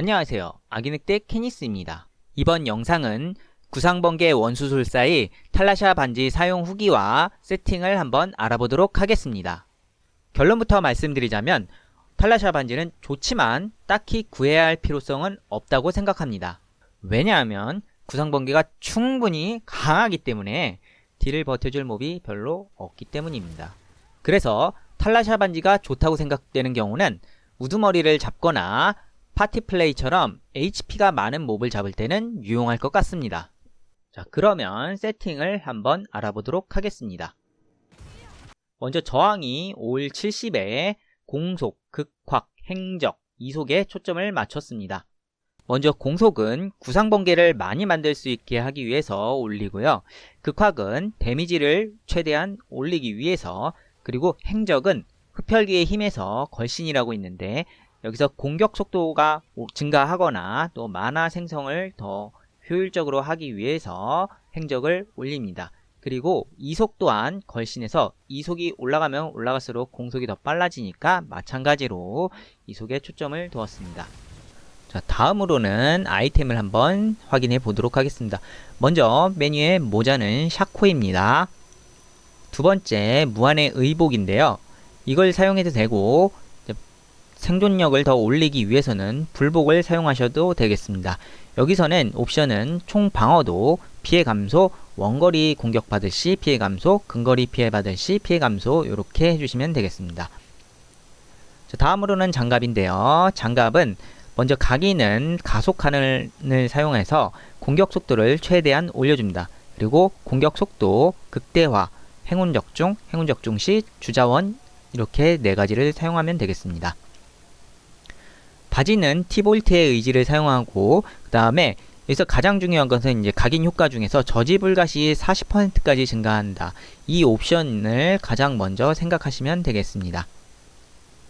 안녕하세요. 아기늑대 케니스입니다. 이번 영상은 구상번개 원수술사의 탈라샤 반지 사용 후기와 세팅을 한번 알아보도록 하겠습니다. 결론부터 말씀드리자면 탈라샤 반지는 좋지만 딱히 구해야 할 필요성은 없다고 생각합니다. 왜냐하면 구상번개가 충분히 강하기 때문에 딜을 버텨줄 몹이 별로 없기 때문입니다. 그래서 탈라샤 반지가 좋다고 생각되는 경우는 우두머리를 잡거나 파티 플레이처럼 HP가 많은 몹을 잡을 때는 유용할 것 같습니다. 자, 그러면 세팅을 한번 알아보도록 하겠습니다. 먼저 저항이 올 70에 공속, 극확, 행적, 이속에 초점을 맞췄습니다. 먼저 공속은 구상 번개를 많이 만들 수 있게 하기 위해서 올리고요. 극확은 데미지를 최대한 올리기 위해서 그리고 행적은 흡혈귀의 힘에서 걸신이라고 있는데 여기서 공격 속도가 증가하거나 또 만화 생성을 더 효율적으로 하기 위해서 행적을 올립니다. 그리고 이속 또한 걸신에서 이속이 올라가면 올라갈수록 공속이 더 빨라지니까 마찬가지로 이속에 초점을 두었습니다. 자, 다음으로는 아이템을 한번 확인해 보도록 하겠습니다. 먼저 메뉴의 모자는 샤코입니다. 두 번째 무한의 의복인데요. 이걸 사용해도 되고 생존력을 더 올리기 위해서는 불복을 사용하셔도 되겠습니다. 여기서는 옵션은 총 방어도, 피해 감소, 원거리 공격 받을 시 피해 감소, 근거리 피해 받을 시 피해 감소 이렇게 해주시면 되겠습니다. 자, 다음으로는 장갑인데요. 장갑은 먼저 각인은 가속칸을 사용해서 공격 속도를 최대한 올려줍니다. 그리고 공격 속도, 극대화, 행운 적중, 행운 적중 시 주자원 이렇게 네 가지를 사용하면 되겠습니다. 바지는 티볼트의 의지를 사용하고 그 다음에 여기서 가장 중요한 것은 이제 각인 효과 중에서 저지 불가 시 40%까지 증가한다. 이 옵션을 가장 먼저 생각하시면 되겠습니다.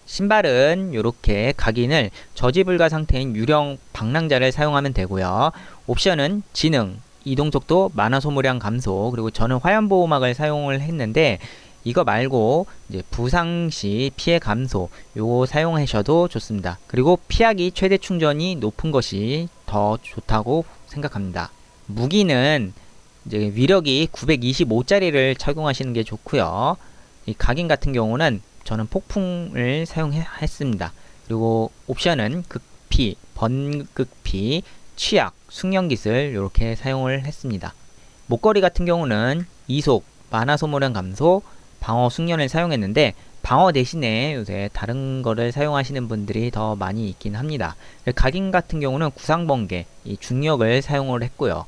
신발은 이렇게 각인을 저지 불가 상태인 유령 방랑자를 사용하면 되고요. 옵션은 지능, 이동 속도, 만화 소모량 감소, 그리고 저는 화염 보호막을 사용을 했는데 이거 말고 이제 부상 시 피해 감소 요거 사용하셔도 좋습니다. 그리고 피하기 최대 충전이 높은 것이 더 좋다고 생각합니다. 무기는 이제 위력이 925짜리를 착용하시는 게 좋고요. 이 각인 같은 경우는 저는 폭풍을 사용했습니다. 그리고 옵션은 극피, 번극피, 취약, 숙련기술 이렇게 사용을 했습니다. 목걸이 같은 경우는 이속, 만화 소모량 감소, 방어 숙련을 사용했는데 방어 대신에 요새 다른 거를 사용하시는 분들이 더 많이 있긴 합니다. 각인 같은 경우는 구상번개, 이 중력을 사용을 했고요.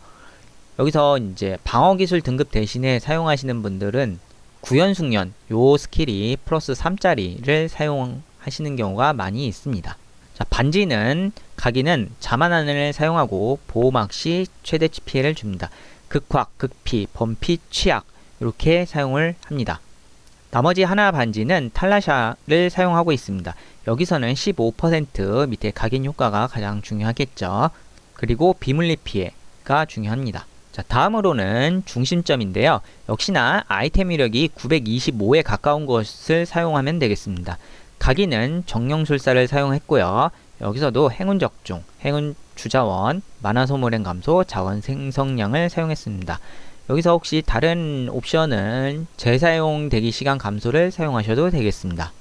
여기서 이제 방어 기술 등급 대신에 사용하시는 분들은 구연 숙련 요 스킬이 플러스 3짜리를 사용하시는 경우가 많이 있습니다. 자, 반지는 각인은 자만한을 사용하고 보호막 시 최대 피해를 줍니다. 극확, 극피, 범피, 취약 이렇게 사용을 합니다. 나머지 하나 반지는 탈라샤를 사용하고 있습니다. 여기서는 15% 밑에 각인 효과가 가장 중요하겠죠. 그리고 비물리 피해가 중요합니다. 자, 다음으로는 중심점인데요. 역시나 아이템 위력이 925에 가까운 것을 사용하면 되겠습니다. 각인은 정령술사를 사용했고요. 여기서도 행운 적중, 행운 주자원, 만화 소모량 감소, 자원 생성량을 사용했습니다. 여기서 혹시 다른 옵션은 재사용 대기 시간 감소를 사용하셔도 되겠습니다.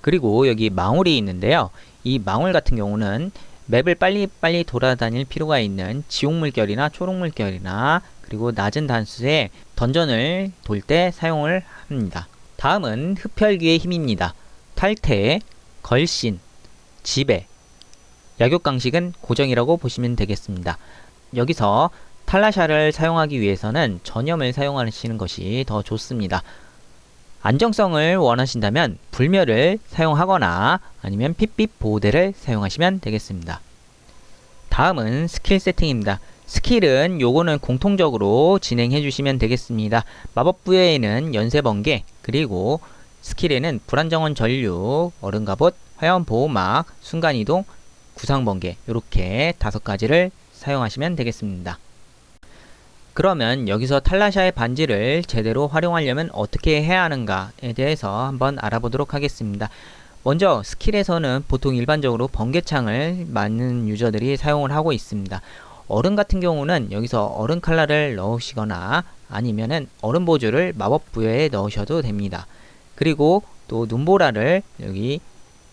그리고 여기 망울이 있는데요. 이 망울 같은 경우는 맵을 빨리빨리 돌아다닐 필요가 있는 지옥 물결이나 초록 물결이나 그리고 낮은 단수에 던전을 돌 때 사용을 합니다. 다음은 흡혈귀의 힘입니다. 탈퇴, 걸신, 지배, 약육 강식은 고정이라고 보시면 되겠습니다. 여기서 탈라샤를 사용하기 위해서는 전염을 사용하시는 것이 더 좋습니다. 안정성을 원하신다면 불멸을 사용하거나 아니면 핏빛 보호대를 사용하시면 되겠습니다. 다음은 스킬 세팅입니다. 스킬은 요거는 공통적으로 진행해 주시면 되겠습니다. 마법 부여에는 연쇄 번개, 그리고 스킬에는 불안정원 전류, 얼음갑옷, 화염 보호막, 순간이동, 구상 번개 이렇게 다섯 가지를 사용하시면 되겠습니다. 그러면 여기서 탈라샤의 반지를 제대로 활용하려면 어떻게 해야 하는가에 대해서 한번 알아보도록 하겠습니다. 먼저 스킬에서는 보통 일반적으로 번개창을 많은 유저들이 사용을 하고 있습니다. 얼음 같은 경우는 여기서 얼음 칼날을 넣으시거나 아니면은 얼음 보조를 마법 부여에 넣으셔도 됩니다. 그리고 또 눈보라를 여기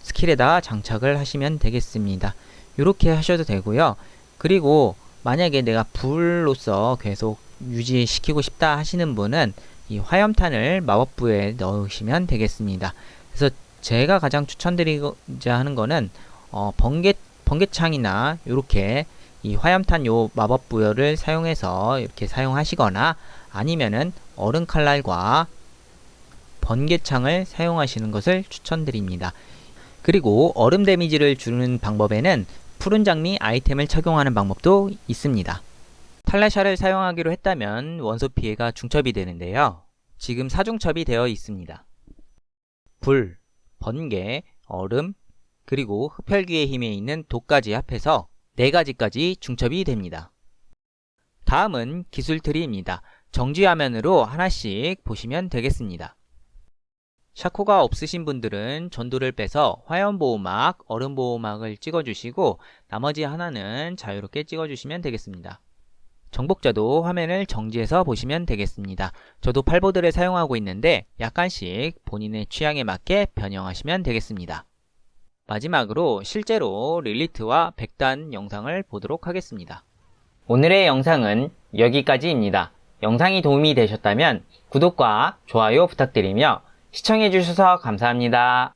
스킬에다 장착을 하시면 되겠습니다. 이렇게 하셔도 되고요. 그리고 만약에 내가 불로서 계속 유지시키고 싶다 하시는 분은 이 화염탄을 마법 부여에 넣으시면 되겠습니다. 그래서 제가 가장 추천드리고자 하는 거는 어, 번개 번개창이나 이렇게 이 화염탄 요 마법 부여를 사용해서 이렇게 사용하시거나 아니면은 얼음 칼날과 번개창을 사용하시는 것을 추천드립니다. 그리고 얼음 데미지를 주는 방법에는 푸른 장미 아이템을 착용하는 방법도 있습니다. 탈레샤를 사용하기로 했다면 원소 피해가 중첩이 되는데요. 지금 사중첩이 되어 있습니다. 불, 번개, 얼음, 그리고 흡혈귀의 힘에 있는 독까지 합해서 4가지까지 중첩이 됩니다. 다음은 기술 트리입니다. 정지 화면으로 하나씩 보시면 되겠습니다. 샤코가 없으신 분들은 전도를 빼서 화염보호막, 얼음보호막을 찍어주시고 나머지 하나는 자유롭게 찍어주시면 되겠습니다. 정복자도 화면을 정지해서 보시면 되겠습니다. 저도 팔보드를 사용하고 있는데 약간씩 본인의 취향에 맞게 변형하시면 되겠습니다. 마지막으로 실제로 릴리트와 백단 영상을 보도록 하겠습니다. 오늘의 영상은 여기까지입니다. 영상이 도움이 되셨다면 구독과 좋아요 부탁드리며 시청해주셔서 감사합니다.